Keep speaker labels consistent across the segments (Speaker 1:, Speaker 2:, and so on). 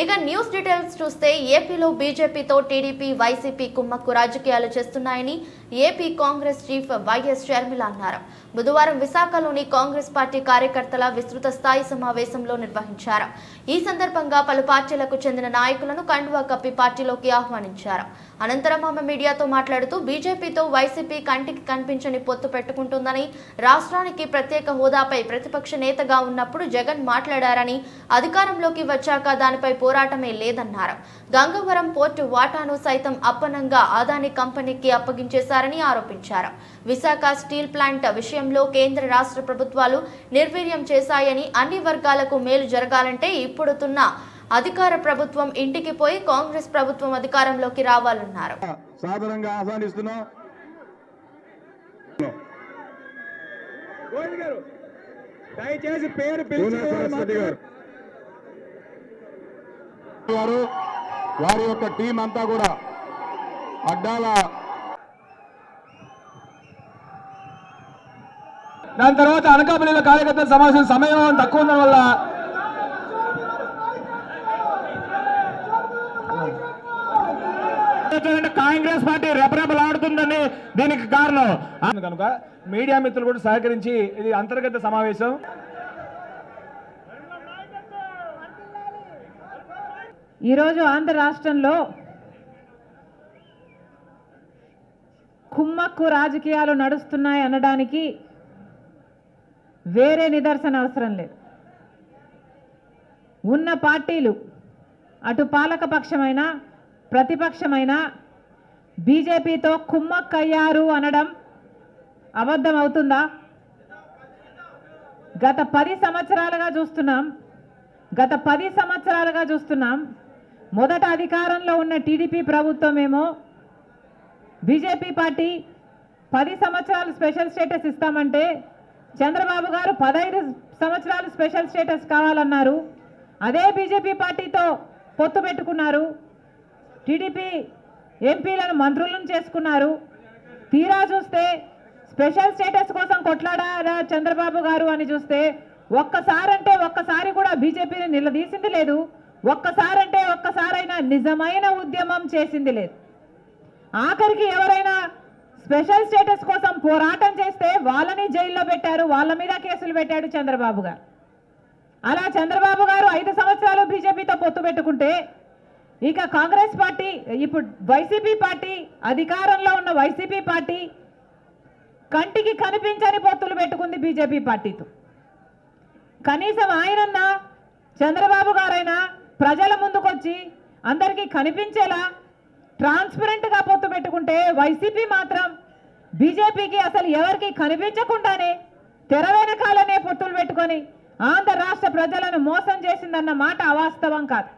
Speaker 1: ఇక news details చూస్తే ఏపీలో బీజేపీతో టీడీపీ వైసీపీ కుమ్మక్కు రాజకీయాలు చేస్తున్నాయని ఏపీ కాంగ్రెస్ చీఫ్ వైఎస్ షర్మిల అన్నారు. బుధవారం విశాఖలోని కాంగ్రెస్ పార్టీ కార్యకర్తల విస్తృత స్థాయి సమావేశంలో నిర్వహించారు. ఈ సందర్భంగా పలు పార్టీలకు చెందిన నాయకులను కండువా కప్పి పార్టీలోకి ఆహ్వానించారు. అనంతరం ఆమె మీడియాతో మాట్లాడుతూ బీజేపీతో వైసీపీ కంటికి కనిపించని పొత్తు పెట్టుకుంటుందని రాష్ట్రానికి ప్రత్యేక హోదాపై ప్రతిపక్ష నేతగా ఉన్నప్పుడు జగన్ మాట్లాడారని అధికారంలోకి వచ్చాక దానిపై పోరాటమే లేదన్నారు. గంగవరం పోర్టు వాటాను సైతం అప్పనంగా అదాని కంపెనీకి అప్పగించేశారని ఆరోపించారు. విశాఖ స్టీల్ ప్లాంట్ విషయంలో కేంద్ర రాష్ట్ర ప్రభుత్వాలు నిర్వీర్యం చేశాయని అన్ని వర్గాలకు మేలు జరగాలంటే ఇప్పుడుతున్న అధికార ప్రభుత్వం ఇంటికి పోయి కాంగ్రెస్ ప్రభుత్వం అధికారంలోకి రావాలన్నారు.
Speaker 2: సాధారణంగా ఆహ్వానిస్తున్నాం.
Speaker 3: దయచేసి పేరు
Speaker 2: పూనా గారు వారు వారి యొక్క టీం అంతా కూడా అడ్డాల
Speaker 3: దాని తర్వాత అనకాపల్లిలో కార్యకర్తల సమావేశం సమయం తక్కువ ఉండడం వల్ల కాంగ్రెస్ పార్టీ రెపరెపలాడుతుందని దీనికి కారణం. కనుక మీడియా మిత్రులు కూడా సహకరించి ఇది అంతర్గత సమావేశం.
Speaker 4: ఈరోజు ఆంధ్ర రాష్ట్రంలో కుమ్మక్కు రాజకీయాలు నడుస్తున్నాయి అనడానికి వేరే నిదర్శన అవసరం లేదు. ఉన్న పార్టీలు అటు పాలకపక్షమైన ప్రతిపక్షమైన బీజేపీతో కుమ్మక్కయ్యారు అనడం అబద్ధం అవుతుందా గత పది సంవత్సరాలుగా చూస్తున్నాం. గత పది సంవత్సరాలుగా చూస్తున్నాం. మొదట అధికారంలో ఉన్న టీడీపీ ప్రభుత్వమేమో బీజేపీ పార్టీ పది సంవత్సరాలు స్పెషల్ స్టేటస్ ఇస్తామంటే చంద్రబాబు గారు పదహైదు సంవత్సరాలు స్పెషల్ స్టేటస్ కావాలన్నారు. అదే బీజేపీ పార్టీతో పొత్తు పెట్టుకున్నారు. టీడీపీ ఎంపీలను మంత్రులను చేసుకున్నారు. తీరా చూస్తే స్పెషల్ స్టేటస్ కోసం కొట్లాడారా చంద్రబాబు గారు అని చూస్తే ఒక్కసారంటే ఒక్కసారి కూడా బీజేపీని నిలదీసింది లేదు. ఒక్కసారంటే ఒక్కసారైనా నిజమైన ఉద్యమం చేసింది లేదు. ఆఖరికి ఎవరైనా స్పెషల్ స్టేటస్ కోసం పోరాటం చేస్తే వాళ్ళని జైల్లో పెట్టారు వాళ్ళ మీద కేసులు పెట్టాడు చంద్రబాబు గారు. అలా చంద్రబాబు గారు ఐదు సంవత్సరాలు బీజేపీతో పొత్తు పెట్టుకుంటే ఇక కాంగ్రెస్ పార్టీ ఇప్పుడు వైసీపీ పార్టీ అధికారంలో ఉన్న వైసీపీ పార్టీ కంటికి కనిపించని పొత్తులు పెట్టుకుంది బీజేపీ పార్టీతో. కనీసం ఆయనన్నా చంద్రబాబు గారైనా ప్రజల ముందుకొచ్చి అందరికీ కనిపించేలా ట్రాన్స్పరెంట్గా పొత్తు పెట్టుకుంటే వైసీపీ మాత్రం బీజేపీకి అసలు ఎవరికి కనిపించకుండానే తెర వెనకాలనే పొత్తులు పెట్టుకొని ఆంధ్ర రాష్ట్ర ప్రజలను మోసం చేసిందన్న మాట అవాస్తవం కాదు.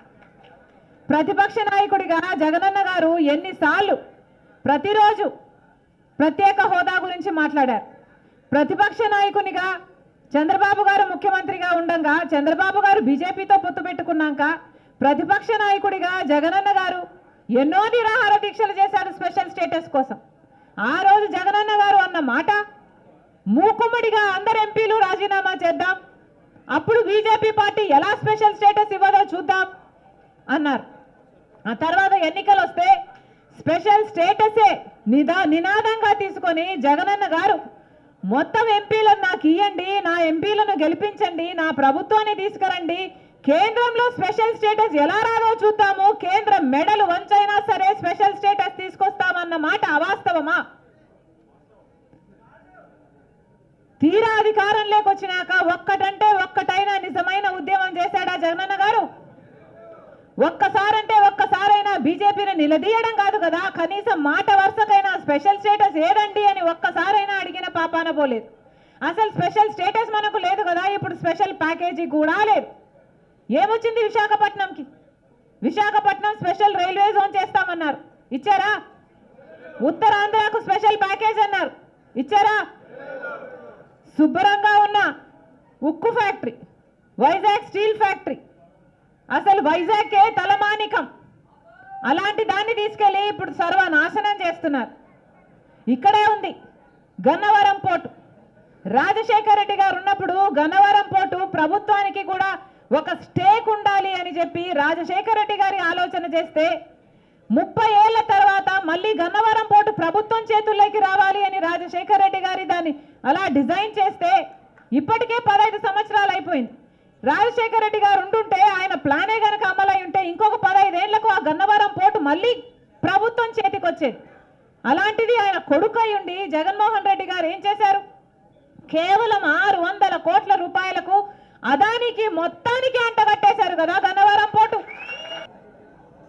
Speaker 4: ప్రతిపక్ష నాయకుడిగా జగనన్న గారు ఎన్నిసార్లు ప్రతిరోజు ప్రత్యేక హోదా గురించి మాట్లాడారు. ప్రతిపక్ష నాయకునిగా చంద్రబాబు గారు ముఖ్యమంత్రిగా ఉండగా చంద్రబాబు గారు బీజేపీతో పొత్తు పెట్టుకున్నాక ప్రతిపక్ష నాయకుడిగా జగనన్న గారు ఎన్నో నిరాహార దీక్షలు చేశారు స్పెషల్ స్టేటస్ కోసం. ఆ రోజు జగనన్న గారు అన్న మాట మూకుమ్మడిగా అందరు ఎంపీలు రాజీనామా చేద్దాం అప్పుడు బీజేపీ పార్టీ ఎలా స్పెషల్ స్టేటస్ ఇవ్వదో చూద్దాం అన్నారు. ఆ తర్వాత ఎన్నికలు వస్తే స్పెషల్ స్టేటసే నిదా నినాదంగా తీసుకొని జగనన్న గారు మొత్తం ఎంపీలను నాకు ఇవ్వండి నా ఎంపీలను గెలిపించండి నా ప్రభుత్వాన్ని తీసుకురండి. కేంద్రంలో స్పెషల్ స్టేటస్ ఎలా రాదో చూద్దాము. కేంద్ర మెడలు వంచైనా సరే స్పెషల్ స్టేటస్ తీసుకొస్తామన్న మాట అవాస్తవమా? తీరా అధికారం లేకొచ్చినాక ఒక్కటంటే ఒక్కటైనా నిజమైన ఉద్యమం చేశాడా జగనన్న గారు? ఒక్కసారంటే ఒక్కసారైనా బీజేపీని నిలదీయడం కాదు కదా. కనీసం మాట వరుసకైనా స్పెషల్ స్టేటస్ ఏదండి అని ఒక్కసారైనా అడిగిన పాపాన పోలేదు. అసలు స్పెషల్ స్టేటస్ మనకు లేదు కదా. ఇప్పుడు స్పెషల్ ప్యాకేజీ కూడా లేదు. ఏమొచ్చింది విశాఖపట్నంకి? విశాఖపట్నం స్పెషల్ రైల్వే జోన్ చేస్తామన్నారు. ఇచ్చారా? ఉత్తరాంధ్రకు స్పెషల్ ప్యాకేజ్ అన్నారు. ఇచ్చారా? శుభ్రంగా ఉన్న ఉక్కు ఫ్యాక్టరీ వైజాగ్ స్టీల్ ఫ్యాక్టరీ అసలు వైజాగ్కే తలమానికం. అలాంటి దాన్ని తీసుకెళ్ళి ఇప్పుడు సర్వనాశనం చేస్తున్నారు. ఇక్కడే ఉంది గన్నవరం పోర్టు. రాజశేఖర రెడ్డి గారు ఉన్నప్పుడు గన్నవరం పోర్టు ప్రభుత్వానికి కూడా ఒక స్టేక్ ఉండాలి అని చెప్పి రాజశేఖర రెడ్డి గారి ఆలోచన చేస్తే ముప్పై ఏళ్ళ తర్వాత మళ్ళీ గన్నవరం పోర్టు ప్రభుత్వం చేతుల్లోకి రావాలి అని రాజశేఖర రెడ్డి గారి దాన్ని అలా డిజైన్ చేస్తే ఇప్పటికే పదహైదు సంవత్సరాలు అయిపోయింది. రాజశేఖర రెడ్డి గారు ఉంటుంటే ఆయన ప్లానే గనక అమలై ఉంటే ఇంకొక పదహైదేళ్ళకు ఆ గన్నవరం పోర్టు మళ్ళీ ప్రభుత్వం చేతికి వచ్చేది అలాంటిది ఆయన కొడుకై ఉండి జగన్మోహన్ రెడ్డి గారు ఏం చేశారు? కేవలం ఆరు వందల కోట్ల రూపాయలకు అదానికి మొత్తానికి అంటగట్టేశారు కదా గన్నవరం పోర్టు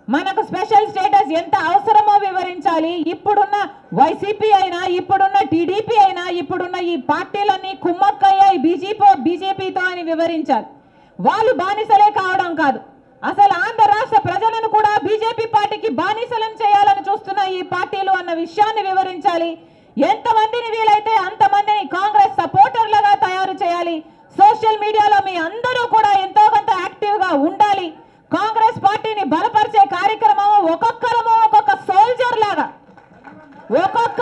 Speaker 4: మనకు స్పెషల్ స్టేటస్ ఎంత అవసరమో వివరించాలి. ఇప్పుడున్న వైసీపీ అయినా ఇప్పుడున్న టీడీపీ అయినా ఇప్పుడున్న ఈ పార్టీలన్నీ కుమ్మక్కయ్యాయి. బీజేపీ బీజేపీతో అని వివరించాలి. వాళ్ళు బానిసలే కావడం కాదు. అసలు ఆంధ్ర రాష్ట్ర ప్రజలను కూడా బీజేపీ పార్టీకి బానిసలను చేయాలని చూస్తున్న ఈ పార్టీలు అన్న విషయాన్ని వివరించాలి. ఎంతమందిని వీలైతే అంతమందిని కాంగ్రెస్ సపోర్టర్లుగా తయారు చేయాలి. సోషల్ మీడియాలో మీ అందరూ కూడా ఎంతో కొంత యాక్టివ్గా ఉండాలి. కాంగ్రెస్ పార్టీని బలపరిచే కార్యక్రమం ఒక్కొక్కరము ఒక్కొక్క సోల్జర్ లాగా. ఒక్కొక్క